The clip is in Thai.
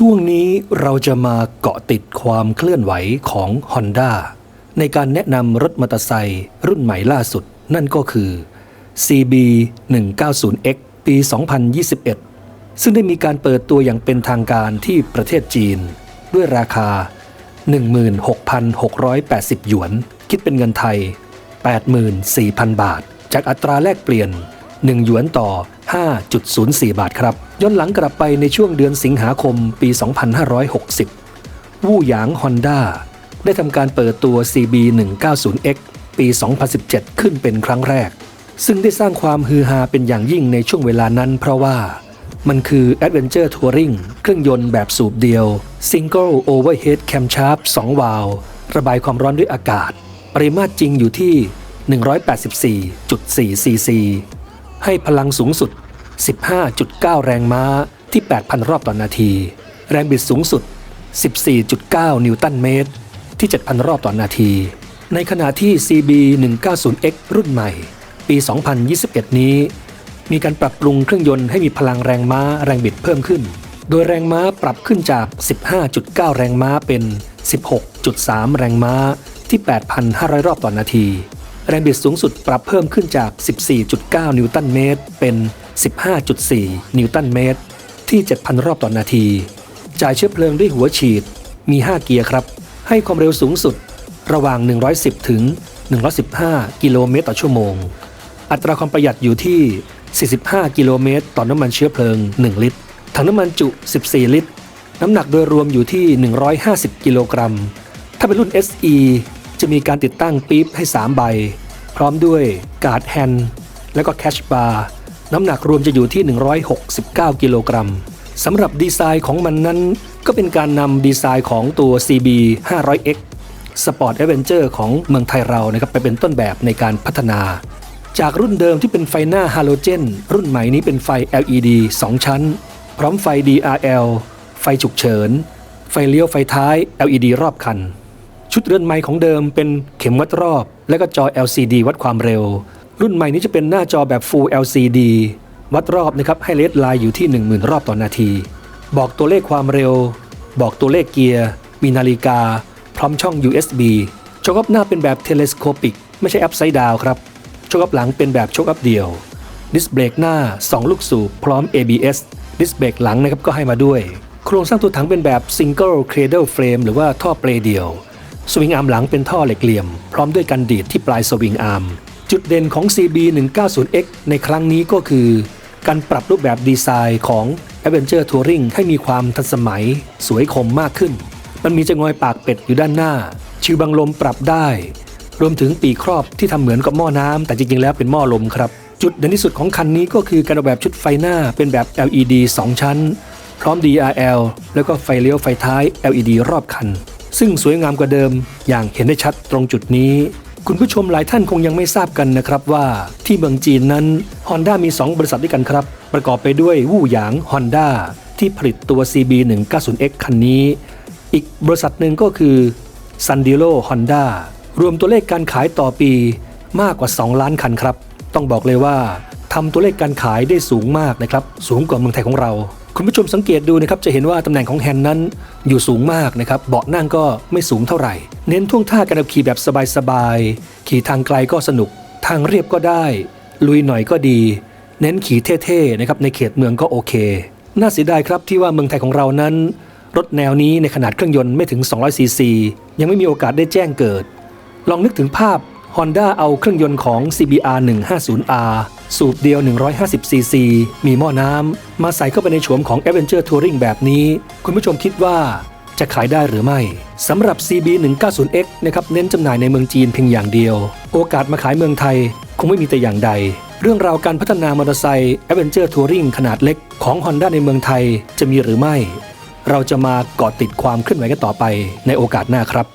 ช่วงนี้เราจะมาเกาะติดความเคลื่อนไหวของ Honda ในการแนะนำรถมอเตอร์ไซค์รุ่นใหม่ล่าสุด นั่นก็คือ CB 190X ปี 2021 ซึ่งได้มีการเปิดตัวอย่างเป็นทางการที่ประเทศจีน ด้วยราคา 16,680 หยวน คิดเป็นเงินไทย 84,000 บาท จากอัตราแลกเปลี่ยน 1 หยวนต่อ 5.04 บาทครับ ย้อนหลังกลับไปในช่วงเดือนสิงหาคมปี 2560 วู่หยางฮอนด้าได้ทำการเปิดตัว CB 190X ปี 2017 ขึ้นเป็นครั้งแรก ซึ่งได้สร้างความฮือฮาเป็นอย่างยิ่งในช่วงเวลานั้น เพราะว่ามันคือ Adventure Touring เครื่องยนต์แบบสูบเดียว Single Overhead Camshaft 2 วาล์วระบายความร้อนด้วยอากาศ ปริมาตรจริงอยู่ที่ 184.4 ซีซี ให้พลังสูงสุด 15.9 แรงม้าที่ 8,000 รอบต่อนาที แรงบิดสูงสุด 14.9 นิวตันเมตร ที่ 7,000 รอบต่อนาที ในขณะที่ CB 190X รุ่นใหม่ ปี 2021 นี้ มีการปรับปรุงเครื่องยนต์ให้มีพลังแรงม้าแรงบิดเพิ่มขึ้น โดยแรงม้าปรับขึ้นจาก 15.9 แรงม้าเป็น 16.3 แรงม้าที่ 8,500 รอบต่อนาที แรงบิดสูงสุดปรับเพิ่มขึ้นจาก 14.9 นิวตันเมตร เป็น 15.4 นิวตันเมตร ที่ 7,000 รอบต่อนาที จ่ายเชื้อเพลิงด้วยหัวฉีด มี 5 เกียร์ครับ ให้ความเร็วสูงสุดระหว่าง 110 ถึง 115 กิโลเมตรต่อชั่วโมง อัตราความประหยัดอยู่ที่ 45 กิโลเมตร ต่อน้ำมันเชื้อเพลิง 1 ลิตร ถังน้ำมันจุ 14 ลิตร น้ำหนักโดยรวมอยู่ที่ 150 กิโลกรัม ถ้าเป็นรุ่น SE จะมีการติดตั้งปี๊บให้ 3 ใบ พร้อมด้วยการ์ดแฮนด์และก็แคชบาร์น้ำหนักรวมจะอยู่ที่ 169 กิโลกรัมสำหรับดีไซน์ของมันนั้น ก็เป็นการนำดีไซน์ของตัว CB 500X Sport Adventure ของเมืองไทยเรานะครับไปเป็นต้นแบบในการพัฒนา จากรุ่นเดิมที่เป็นไฟหน้าฮาโลเจน รุ่นใหม่นี้เป็นไฟ LED 2 ชั้น พร้อมไฟ DRL ไฟฉุกเฉิน ไฟเลี้ยวไฟท้าย LED รอบคัน ชุดเรือนไม้ของเดิมเป็นเข็มวัดรอบ และก็จอ LCD วัดความเร็ว รุ่นใหม่นี้จะเป็นหน้าจอแบบ Full LCD วัดรอบนะครับให้เลดไลน์อยู่ที่ 10,000 รอบต่อนาที บอกตัวเลขความเร็ว บอกตัวเลขเกียร์ มีนาฬิกา พร้อมช่อง USB โชคอัพหน้าเป็นแบบเทเลสโคปิก ไม่ใช่อัพไซด์ดาวครับโชคอัพหลังเป็นแบบโชคอัพเดียวดิสเบรกหน้า 2 ลูกสูบพร้อม ABS ดิสเบรกหลังนะครับก็ให้มาด้วย โครงสร้างตัวถังเป็นแบบ Single Cradle Frame หรือว่าท่อเปลเดียว สวิงอาร์มหลังเป็นท่อเหล็กเหลี่ยม พร้อมด้วยกันดีดที่ปลายสวิงอาร์ม จุดเด่นของ CB 190X ในครั้งนี้ก็คือ การปรับรูปแบบดีไซน์ของ Adventure Touring ให้มีความทันสมัย สวยคมมากขึ้น มันมีจะงอยปากเป็ดอยู่ด้านหน้า ชิวบังลมปรับได้ รวมถึงปีกครอบที่ทำเหมือนกับหม้อน้ำแต่จริงๆแล้วเป็นหม้อลมครับ จุดเด่นที่สุดของคันนี้ก็คือการออกแบบชุดไฟหน้าเป็นแบบ LED 2 ชั้น พร้อม DRL แล้วก็ไฟเลี้ยวไฟท้าย LED รอบคัน ซึ่งสวยงามกว่าเดิมอย่างเห็นได้ชัดตรงจุดนี้ คุณผู้ชมหลายท่านคงยังไม่ทราบกันนะครับว่า ที่เมืองจีนนั้น Honda มี 2 บริษัทด้วยกันครับ ประกอบไปด้วยวู่หยาง Honda ที่ผลิตตัว CB 190X คันนี้ อีกบริษัทหนึ่งก็คือ s a n d i l o Honda รวมตัวเลขการขายต่อปีมากกว่า 2 ล้านคันครับ ต้องบอกเลยว่าทำตัวเลขการขายได้สูงมากนะครับ สูงกว่าเมืองไทยของเรา คุณผู้ชมสังเกตดูนะครับจะเห็นว่าตำแหน่งของแฮนด์นั้นอยู่สูงมากนะครับเบาะนั่งก็ไม่สูงเท่าไหร่ เน้นท่วงท่าการขับขี่แบบสบายๆขี่ทางไกลก็สนุก ทางเรียบก็ได้ ลุยหน่อยก็ดี เน้นขี่เท่ๆนะครับในเขตเมืองก็โอเค น่าเสียดายครับที่ว่าเมืองไทยของเรานั้น รถแนวนี้ในขนาดเครื่องยนต์ไม่ถึง200ซีซียังไม่มีโอกาสได้แจ้งเกิด ลองนึกถึงภาพ Honda เอาเครื่องยนต์ของ CBR 150R สูบเดียว 150 ซีซี มีหม้อน้ำ มาใส่เข้าไปในโฉมของ Adventure Touring แบบนี้ คุณผู้ชมคิดว่าจะขายได้หรือไม่สำหรับ CB 190X นะครับเน้นจำหน่ายในเมืองจีนเพียงอย่างเดียว โอกาสมาขายเมืองไทย คงไม่มีแต่อย่างใด เรื่องราวการพัฒนามอเตอร์ไซค์ Adventure Touring ขนาดเล็กของ Honda ในเมืองไทยจะมีหรือไม่ เราจะมาเกาะติดความเคลื่อนไหวกันต่อไปในโอกาสหน้าครับ